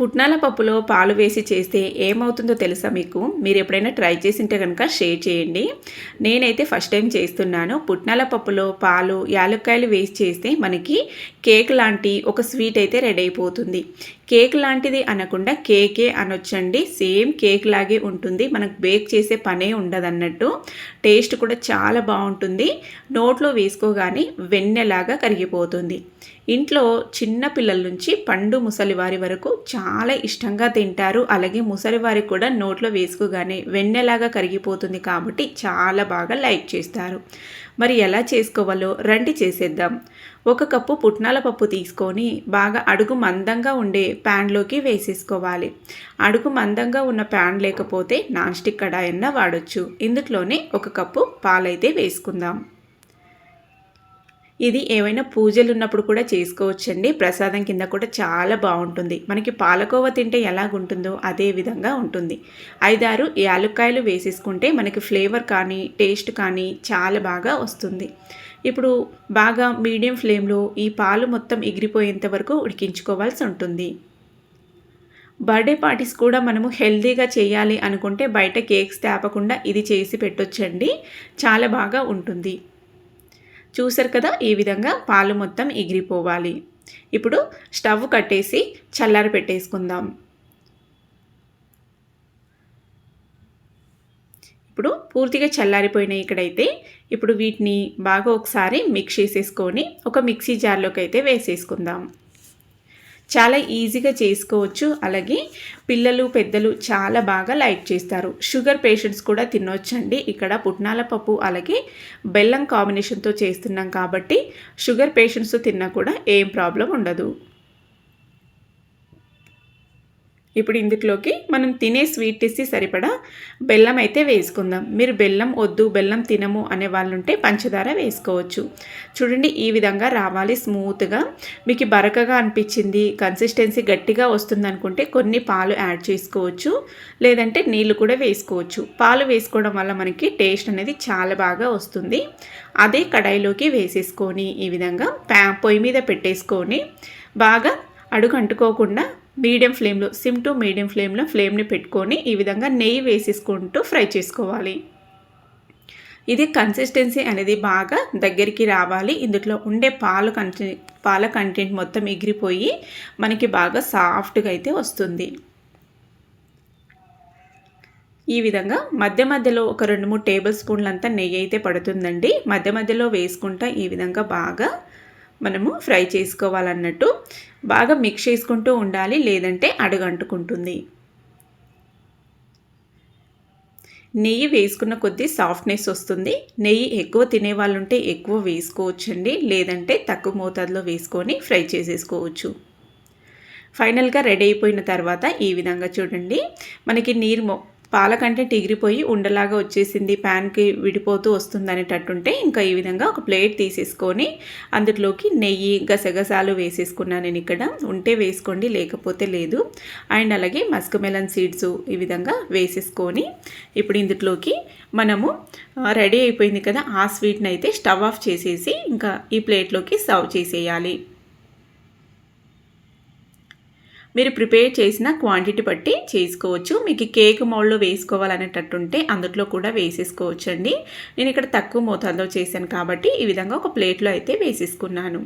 పుట్నాల పప్పులో పాలు వేసి చేస్తే ఏమవుతుందో తెలుసా మీకు? మీరు ఎప్పుడైనా ట్రై చేసింటే కనుక షేర్ చేయండి. నేనైతే ఫస్ట్ టైం చేస్తున్నాను. పుట్నాల పప్పులో పాలు యాలక్కాయలు వేసి చేస్తే మనకి కేక్ లాంటి ఒక స్వీట్ అయితే రెడీ అయిపోతుంది. కేక్ లాంటిది అనకుండా కేకే అనొచ్చండి. సేమ్ కేక్ లాగే ఉంటుంది. మనకు బేక్ చేసే పనే ఉండదు అన్నట్టు టేస్ట్ కూడా చాలా బాగుంటుంది. నోట్లో వేసుకోగానే వెన్నెలాగా కరిగిపోతుంది. ఇంట్లో చిన్న పిల్లల నుంచి పండు ముసలి వారి వరకు చాలా ఇష్టంగా తింటారు. అలాగే ముసలివారికి కూడా నోట్లో వేసుకోగానే వెన్నెలాగా కరిగిపోతుంది కాబట్టి చాలా బాగా లైక్ చేస్తారు. మరి ఎలా చేసుకోవాలో రండి చేసేద్దాం. ఒక కప్పు పుట్నాల పప్పు తీసుకొని బాగా అడుగు మందంగా ఉండే ప్యాన్లోకి వేసేసుకోవాలి. అడుగు మందంగా ఉన్న ప్యాన్ లేకపోతే నాన్ స్టిక్ కడాయన్నా వాడొచ్చు. ఇందులోనే ఒక కప్పు పాలైతే వేసుకుందాం. ఇది ఏవైనా పూజలు ఉన్నప్పుడు కూడా చేసుకోవచ్చండి. ప్రసాదం కింద కూడా చాలా బాగుంటుంది. మనకి పాలకోవ తింటే ఎలాగుంటుందో అదే విధంగా ఉంటుంది. ఐదారు యాలుక్కాయలు వేసేసుకుంటే మనకి ఫ్లేవర్ కానీ టేస్ట్ కానీ చాలా బాగా వస్తుంది. ఇప్పుడు బాగా మీడియం ఫ్లేమ్లో ఈ పాలు మొత్తం ఎగిరిపోయేంత వరకు ఉడికించుకోవాల్సి ఉంటుంది. బర్త్డే పార్టీస్ కూడా మనము హెల్తీగా చేయాలి అనుకుంటే బయట కేక్స్ తేపకుండా ఇది చేసి పెట్టొచ్చండి. చాలా బాగా ఉంటుంది. చూసారు కదా ఈ విధంగా పాలు మొత్తం ఎగిరిపోవాలి. ఇప్పుడు స్టవ్ కట్టేసి చల్లారి పెట్టేసుకుందాం. ఇప్పుడు పూర్తిగా చల్లారిపోయినాయి ఇక్కడైతే. ఇప్పుడు వీటిని బాగా ఒకసారి మిక్స్ చేసేసుకొని ఒక మిక్సీ జార్లోకి అయితే వేసేసుకుందాం. చాలా ఈజీగా చేసుకోవచ్చు. అలాగే పిల్లలు పెద్దలు చాలా బాగా లైక్ చేస్తారు. షుగర్ పేషెంట్స్ కూడా తినొచ్చండి. ఇక్కడ పుట్నాల పప్పు అలాగే బెల్లం కాంబినేషన్తో చేస్తున్నాం కాబట్టి షుగర్ పేషెంట్స్ తిన్నా కూడా ఏం ప్రాబ్లం ఉండదు. ఇప్పుడు ఇందులోకి మనం తినే స్వీట్ తీసి సరిపడా బెల్లం అయితే వేసుకుందాం. మీరు బెల్లం వద్దు బెల్లం తినము అనే వాళ్ళు ఉంటే పంచదార వేసుకోవచ్చు. చూడండి ఈ విధంగా రావాలి స్మూత్గా. మీకు బరకగా అనిపించింది కన్సిస్టెన్సీ గట్టిగా వస్తుంది అనుకుంటే కొన్ని పాలు యాడ్ చేసుకోవచ్చు. లేదంటే నీళ్ళు కూడా వేసుకోవచ్చు. పాలు వేసుకోవడం వల్ల మనకి టేస్ట్ అనేది చాలా బాగా వస్తుంది. అదే కడాయిలోకి వేసేసుకొని ఈ విధంగా ప్యా పొయ్యి మీద పెట్టేసుకొని బాగా అడుగు అంటుకోకుండా మీడియం ఫ్లేమ్లో సిమ్ టు మీడియం ఫ్లేమ్లో ఫ్లేమ్ని పెట్టుకొని ఈ విధంగా నెయ్యి వేసేసుకుంటూ ఫ్రై చేసుకోవాలి. ఇది కన్సిస్టెన్సీ అనేది బాగా దగ్గరికి రావాలి. ఇందులో ఉండే పాలు కంటెంట్ పాల కంటెంట్ మొత్తం ఎగిరిపోయి మనకి బాగా సాఫ్ట్గా అయితే వస్తుంది. ఈ విధంగా మధ్య మధ్యలో ఒక రెండు మూడు టేబుల్ స్పూన్లంతా నెయ్యి అయితే పడుతుందండి. మధ్య మధ్యలో వేసుకుంటా ఈ విధంగా బాగా మనము ఫ్రై చేసుకోవాలన్నట్టు బాగా మిక్స్ చేసుకుంటూ ఉండాలి లేదంటే అడుగంటుకుంటుంది. నెయ్యి వేసుకున్న కొద్దీ సాఫ్ట్నెస్ వస్తుంది. నెయ్యి ఎక్కువ తినే వాళ్ళు ఉంటే ఎక్కువ వేసుకోవచ్చండి లేదంటే తక్కువ మోతాదులో వేసుకొని ఫ్రై చేసేసుకోవచ్చు. ఫైనల్గా రెడీ అయిపోయిన తర్వాత ఈ విధంగా చూడండి. మనకి నీరు పాలకంటే టిగిరిపోయి ఉండలాగా వచ్చేసింది. ప్యాన్కి విడిపోతూ వస్తుంది అనేటట్టుంటే ఇంకా ఈ విధంగా ఒక ప్లేట్ తీసేసుకొని అందులోకి నెయ్యి గసగసాలు వేసేసుకున్నాను నేను ఇక్కడ. ఉంటే వేసుకోండి లేకపోతే లేదు. అండ్ అలాగే మస్క్ మెలన్ సీడ్స్ ఈ విధంగా వేసేసుకొని ఇప్పుడు ఇందులోకి మనము రెడీ అయిపోయింది కదా ఆ స్వీట్ని అయితే స్టవ్ ఆఫ్ చేసేసి ఇంకా ఈ ప్లేట్లోకి సర్వ్ చేసేయాలి. మీరు ప్రిపేర్ చేసిన క్వాంటిటీ బట్టి చేసుకోవచ్చు. మీకు కేక్ మౌల్డ్లో వేసుకోవాలనేటట్టుంటే అందులో కూడా వేసేసుకోవచ్చు అండి నేను ఇక్కడ తక్కువ మోతాదులో చేశాను కాబట్టి ఈ విధంగా ఒక ప్లేట్లో అయితే వేసేసుకున్నాను.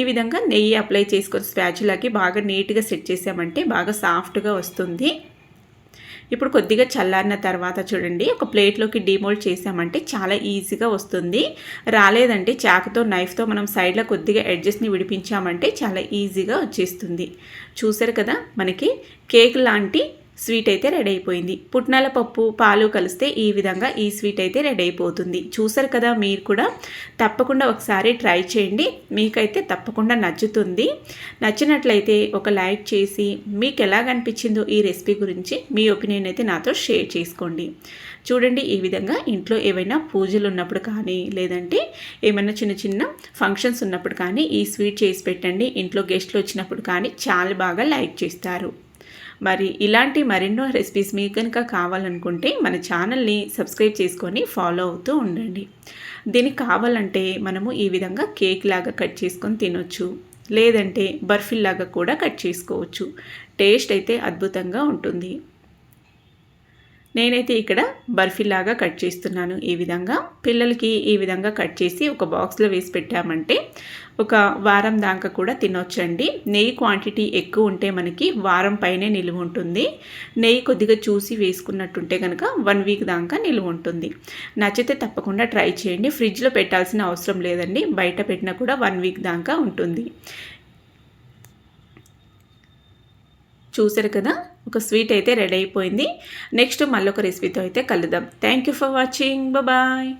ఈ విధంగా నెయ్యి అప్లై చేసుకొని స్పాచులాకి బాగా నీట్గా సెట్ చేసామంటే బాగా సాఫ్ట్గా వస్తుంది. ఇప్పుడు కొద్దిగా చల్లారిన తర్వాత చూడండి ఒక ప్లేట్లోకి డిమోల్డ్ చేసామంటే చాలా ఈజీగా వస్తుంది. రాలేదంటే చాకుతో నైఫ్తో మనం సైడ్లో కొద్దిగా ఎడ్జెస్ని విడిపించామంటే చాలా ఈజీగా వచ్చేస్తుంది. చూసారు కదా మనకి కేక్ లాంటి స్వీట్ అయితే రెడీ అయిపోయింది. పుట్నాల పప్పు పాలు కలిస్తే ఈ విధంగా ఈ స్వీట్ అయితే రెడీ అయిపోతుంది. చూసారు కదా మీరు కూడా తప్పకుండా ఒకసారి ట్రై చేయండి. మీకైతే తప్పకుండా నచ్చుతుంది. నచ్చినట్లయితే ఒక లైక్ చేసి మీకు ఎలాగనిపించిందో ఈ రెసిపీ గురించి మీ ఒపీనియన్ అయితే నాతో షేర్ చేసుకోండి. చూడండి ఈ విధంగా ఇంట్లో ఏవైనా పూజలు ఉన్నప్పుడు కానీ లేదంటే ఏమైనా చిన్న చిన్న ఫంక్షన్స్ ఉన్నప్పుడు కానీ ఈ స్వీట్ చేసి పెట్టండి. ఇంట్లో గెస్ట్లు వచ్చినప్పుడు కానీ చాలా బాగా లైక్ చేస్తారు. మరి ఇలాంటి మరెన్నో రెసిపీస్ మీకు కనుక కావాలనుకుంటే మన ఛానల్ని సబ్స్క్రైబ్ చేసుకొని ఫాలో అవుతూ ఉండండి. దీనికి కావాలంటే మనము ఈ విధంగా కేక్ లాగా కట్ చేసుకొని తినొచ్చు. లేదంటే బర్ఫిల్లాగా కూడా కట్ చేసుకోవచ్చు. టేస్ట్ అయితే అద్భుతంగా ఉంటుంది. నేనైతే ఇక్కడ బర్ఫీలాగా కట్ చేస్తున్నాను ఈ విధంగా. పిల్లలకి ఈ విధంగా కట్ చేసి ఒక బాక్స్లో వేసి పెట్టామంటే ఒక వారం దాకా కూడా తినొచ్చండి. నెయ్యి క్వాంటిటీ ఎక్కువ ఉంటే మనకి వారం పైనే నిలువ ఉంటుంది. నెయ్యి కొద్దిగా చూసి వేసుకున్నట్టుంటే కనుక వన్ వీక్ దాకా నిలువ ఉంటుంది. నచ్చితే తప్పకుండా ట్రై చేయండి. ఫ్రిడ్జ్లో పెట్టాల్సిన అవసరం లేదండి. బయట పెట్టినా కూడా వన్ వీక్ దాకా ఉంటుంది. చూసారు కదా? ఒక స్వీట్ అయితే రెడీ అయిపోయింది. నెక్స్ట్ మళ్ళీ ఒక రెసిపీతో అయితే కలుద్దాం. Thank you for watching bye